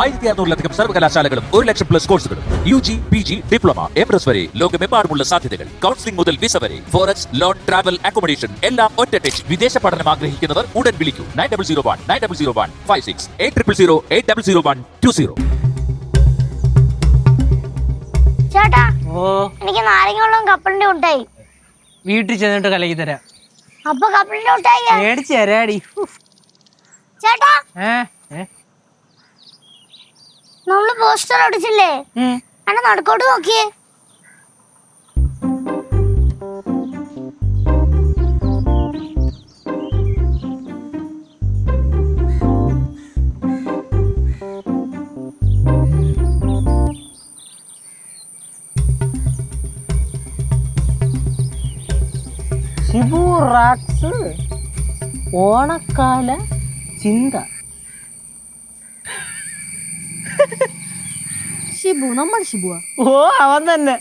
ആയിരത്തി അറുന്നൂറിലധികം സർവകലാശാലകളും ഒരു ലക്ഷം പ്ലസ് കോഴ്സുകളും U G P G diploma M S വരെ ലോകമെമ്പാടുമുള്ള സാധ്യതകൾ. കൗൺസിലിംഗ് മുതൽ വിസ വരെ. ഫോറക്സ് ലോൺ ട്രാവൽ അക്കോമഡേഷൻ എല്ലാം ഒറ്റ ടച്ച് വിദേശ പഠനം ആഗ്രഹിക്കുന്നവർ ഉടൻ വിളിക്കൂ. Nine double zero one nine double zero one five six eight triple zero eight double zero one two zero. ചേട്ടാ എനിക്ക് കപ്പലിന്റെ ഉണ്ടായി വീട്ടിൽ ചെന്നിട്ട് കലക്കി തരാം. അപ്പൊ കപ്പലിന്റെ ഉണ്ടായി മേടിച്ച് തരാടി. ചേട്ടാ ഏ ഏ? നമ്മൾ പോസ്റ്റർ അടിച്ചില്ലേ? അണ അണ്ണ നടക്കോട്ട് നോക്കിയേ. ഷിബു റാക്സ് ഓണക്കാല ചിന്ത. ഷിബു നമ്മൾ ഷിബുവാ ഓ അവൻ തന്നെ.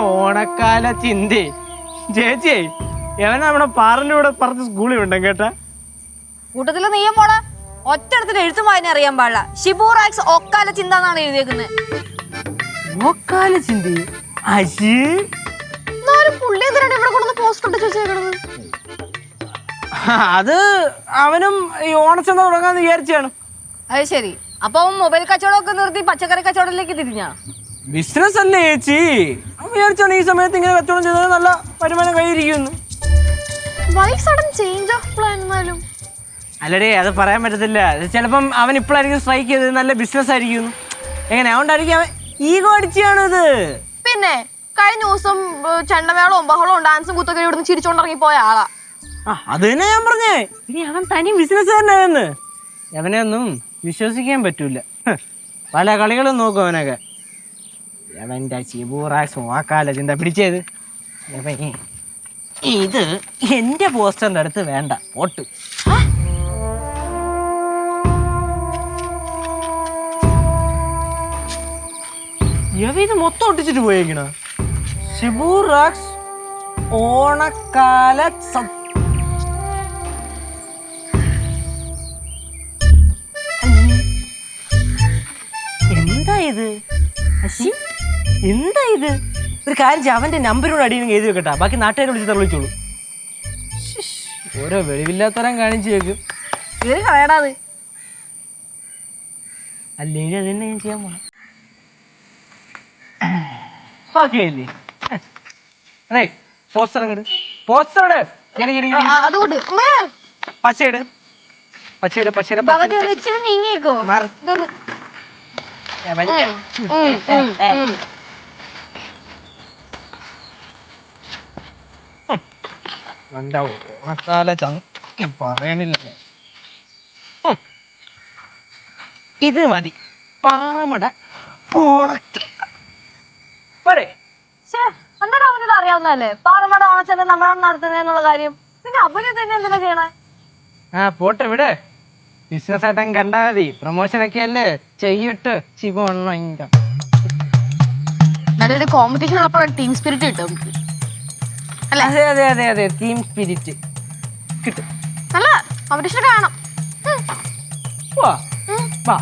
ഓണക്കാല ചിന്തേ. ചേച്ചിയെ എവൻ നമ്മുടെ പാറിന്റെ കൂടെ പറഞ്ഞ സ്കൂളിൽ ഉണ്ടെങ്കിൽ കേട്ടാ? കൂട്ടത്തിൽ നീയും പോണ ഒറ്റടത്തിന് എഴുത്തും വായന അറിയാൻ പാടില്ല. ഷിബൂറാക്സ് ഒക്കാല ചിന്ത എന്നാണ് എഴുതിയേക്കുന്നത് ഓക്കാല ചിന്തി? അശി? പുള്ളി എന്തിനാണ് ഇവിടെ കൊണ്ടു പോസ്റ്റ് ഇട്ട് വെച്ചേക്കണത് അത് അവനും ഈ ഓണച്ചന്ത തുടങ്ങാന്ന് വിചാരിച്ചാണ്. അത് ശരി. അപ്പൊ മൊബൈൽ കച്ചവടമൊക്കെ നിർത്തി പച്ചക്കറി കച്ചവടത്തിലേക്ക് തിരിഞ്ഞാ? ബിസിനസ് അല്ലേ ചേച്ചി? വിചാരിച്ചാണ് ഈ സമയത്ത് ഇങ്ങനെ കച്ചവടം ചെയ്തത് നല്ല വരുമാനം സഡൻ ചേഞ്ച് ഓഫ് പ്ലാൻ എന്നാലും അല്ലടേ അത് പറയാൻ പറ്റത്തില്ല. ചിലപ്പം അവൻ ഇപ്പോഴായിരിക്കും സ്ട്രൈക്ക് ചെയ്തത്. നല്ല ബിസിനസ് ആയിരിക്കും. എങ്ങനെ? അതുകൊണ്ടായിരിക്കും അവൻ ഈഗോ അടിച്ചാണ് ഇത്. പിന്നെ കഴിഞ്ഞ ദിവസം ചണ്ടമേളവും ചെണ്ടമേളവും ബഹളവും ഡാൻസും കുത്തൊക്കെ ഇവിടുന്ന് ചിരിച്ചോണ്ടിറങ്ങി പോയ ആളാ. ആ അത് തന്നെ ഞാൻ പറഞ്ഞേ. ഇനി അവൻ തനി ബിസിനസ് തന്നെ അവനെ ഒന്നും വിശ്വസിക്കാൻ പറ്റൂല. പല കളികളും നോക്കും അവനൊക്കെ. അവന്റെ ചിബൂറ വാക്കാല ചിന്ത പിടിച്ചത്? ഇത് എന്റെ പോസ്റ്ററിന്റെ അടുത്ത് വേണ്ട പോട്ട്. ഇത് മൊത്തം ഒട്ടിച്ചിട്ട് പോയേക്കണ. ഷിബൂറാക്സ് ഓണക്കാല സ- ഇത്? അശി എന്താ ഇത്? ഒരു കാര്യം ചെയ്യ്, അവന്റെ നമ്പരോട് അടിയിൽ എഴുതി വെക്കട്ടാ. ബാക്കി നാട്ടുകാരെ വിളിച്ച് തെളിവിച്ചോളൂ ശ്ശിഷ്, ഓരോ വെളിവില്ലാത്തരം കാണിച്ചു വെക്കും ഇത് കളയടാത് അല്ലെങ്കിൽ അത് തന്നെ ഞാൻ ചെയ്യാൻ പോണം. അതെ പോസ്റ്റർ അങ്ങട്. പോസ്റ്റർ അതുകൊണ്ട് പച്ചയിട് പച്ചയിട് ഓണക്കാല ചങ്ക പറയണില്ല. ഇത് മതി പാമട ഓണക്ക പോരെ അന്നേരം അവനിത് അറിയാവുന്നതല്ലേ? പാറമട ഓണച്ചന്റെ നമ്മളാണ് നടത്തുന്നതെന്നുള്ള കാര്യം. പിന്നെ അവന് തന്നെ എന്തിനാ ചെയ്യണേ? ആ പോട്ടെ ഇവിടെ ബിസിനസ് ആയിട്ടും കണ്ടാ മതി. പ്രൊമോഷൻ ഒക്കെ അല്ലേ? ചെയ്യട്ട് ശിവ നല്ലൊരു കോമ്പറ്റീഷൻ ഉള്ളപ്പോഴാണ് ടീം സ്പിരിറ്റ് കിട്ടും അതെ അതെ അതെ അതെ. ടീം സ്പിരിറ്റ് കിട്ടും. നല്ല കോമ്പറ്റീഷൻ വാ. വാ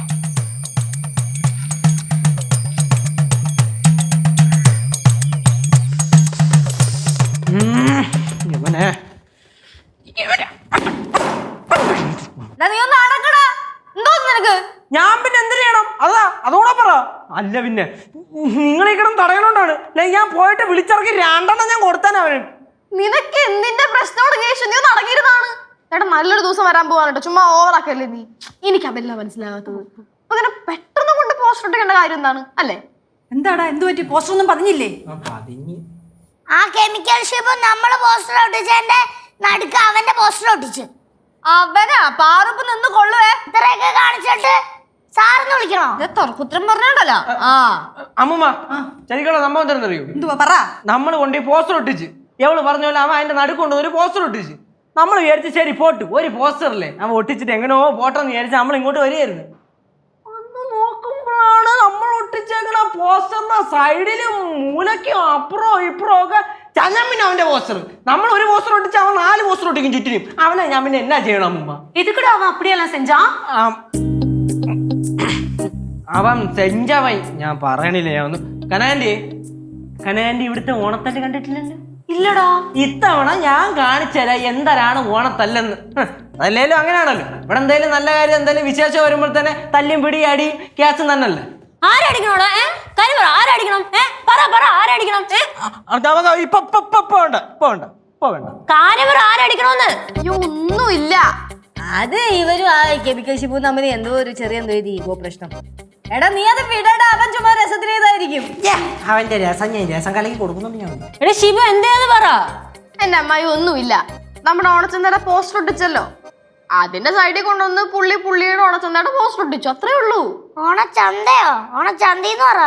ഇവനെ. ഇവനെ നീ ഒന്ന് ഞാൻ പിന്നെ എന്തിനു ചെയ്യണം? അതാ അതോടെ പറ. അല്ല പിന്നെ നിങ്ങളെ കിടന്ന് തടയണോണ്ടാണ്. അല്ലെങ്കിൽ ഞാൻ പോയിട്ട് വിളിച്ചിറക്കി രണ്ടെണ്ണം ഞാൻ കൊടുത്താൻ അവന്. നിനക്ക് എന്തിന്റെ പ്രശ്നമാണ് നീ നടങ്ങിയിരുന്നാണ് ചേട്ടാ നല്ലൊരു ദിവസം വരാൻ പോവാണ് ചുമ്മാ ഓവറാക്കല്ലേ നീ? എനിക്ക് അതല്ല മനസ്സിലാകാത്തത് അങ്ങനെ പെട്ടെന്ന് കൊണ്ട് പോസ്റ്റർ ഒട്ടിക്കേണ്ട കാര്യം എന്താണ്? അല്ലേ? എന്താടാ എന്തു പറ്റി? പോസ്റ്റർ ഒന്നും പറഞ്ഞില്ലേ ആ കെമിക്കൽ ഷിപ്പ് നമ്മൾ പോസ്റ്റർ ഒട്ടിച്ചതിന്റെ നടുക്ക് അവന്റെ പോസ്റ്റർ ഒട്ടിച്ച്. അവനാ? പാറുപ്പ് നിന്ന് കൊള്ളുവേ. കുത്രം പറഞ്ഞോണ്ടല്ലോ. ആ. അമ്മൂമ്മ ശരിക്കുള്ള സംഭവം എന്തെന്നറിയോ പറ. നമ്മൾ കൊണ്ട് പോസ്റ്റർ ഒട്ടിച്ച്. എവൾ പറഞ്ഞ പോലെ അവൻ അതിന്റെ നടുക്ക് ഒരു പോസ്റ്റർ ഒട്ടിച്ച്. നമ്മൾ വിചാരിച്ച് ശരി പോട്ട്. ഒരു പോസ്റ്ററില്ലേ അവൻ ഒട്ടിച്ചിട്ട് എങ്ങനെയോ പോട്ടെന്ന് വിചാരിച്ച് നമ്മൾ ഇങ്ങോട്ട് വരികയായിരുന്നു. നോക്കുമ്പോഴാണ് നമ്മൾ ഒട്ടിച്ചേക്കണ പോസ്റ്ററിന്റെ സൈഡിലും മൂലയ്ക്കും അപ്പുറവും ഇപ്പുറവും ഒക്കെ. ചങ്ങമ്മിന് അവന്റെ പോസ്റ്റർ നമ്മൾ ഒരു പോസ്റ്റർ ഒട്ടിച്ച് അവൻ നാല് പോസ്റ്റർ ഒട്ടിക്കും ചുറ്റിനും. അവനെ ഞാൻ പിന്നെ എന്നാ ചെയ്യണം അമ്മ ഇത് കൂടെ അവൻ അപ്പടിയല്ല സെഞ്ചാ. അവൻ സെഞ്ചമായി ഞാൻ പറയണില്ല ഞാൻ ഒന്ന് കനാൻഡി കനാൻഡി ഇവിടുത്തെ ഓണത്തല്ല് കണ്ടിട്ടില്ലല്ലോ? ഇല്ലടാ. ഇത്തവണ ഞാൻ കാണിച്ചുതരാം എന്തരാണ് ഓണത്തല്ലെന്ന്. അല്ലേലും അങ്ങനെയാണല്ലോ ഇവിടെ എന്തായാലും നല്ല കാര്യം എന്തായാലും വിശേഷം വരുമ്പോൾ തന്നെ തല്ലും പിടി അടി ക്യാച്ച് തന്നല്ലേ. ആരടിക്കണോടാ ഏ? കാര്യം പറ ആരടിക്കണം ഏ? പറ പറ ആരടിക്കണം ഏ? അത് അവ ഇപ്പൊ ഇപ്പൊ ഇപ്പൊ ഇപ്പൊ വേണ്ട ഇപ്പൊ വേണ്ട ഇപ്പൊ വേണ്ട കാര്യം പറ ആരടിക്കണോന്ന്. അയ്യോ ഒന്നുമില്ല. അത് ഇവരും ആ കെമിക്കൽ ഷിപ്പും തമ്മിൽ എന്തോ ഒരു ചെറിയ എന്തോ ഇത് ഈഗോ പ്രശ്നം. എടാ നീ അത് വിടടാ. അവൻ ചുമ്മാ രസത്തിലേതായിരിക്കും അവന്റെ രസം ഞാൻ രസം കലക്കി കൊടുക്കുന്നുണ്ട് ഞാൻ എടാ ശിവ എന്തേന്ന് പറ. എന്റെ അമ്മായി ഒന്നുമില്ല. നമ്മുടെ ഓണച്ചന്തയുടെ പോസ്റ്റർ ഒട്ടിച്ചല്ലോ. അതിന്റെ സൈഡിൽ കൊണ്ടുവന്ന് പുള്ളി പുള്ളിയുടെ ഓണച്ചന്തയുടെ പോസ്റ്റർ ഒട്ടിച്ചു. അത്രേ ഉള്ളൂ. ഓണച്ചന്തയോ? ഓണച്ചന്തീന്ന് പറ.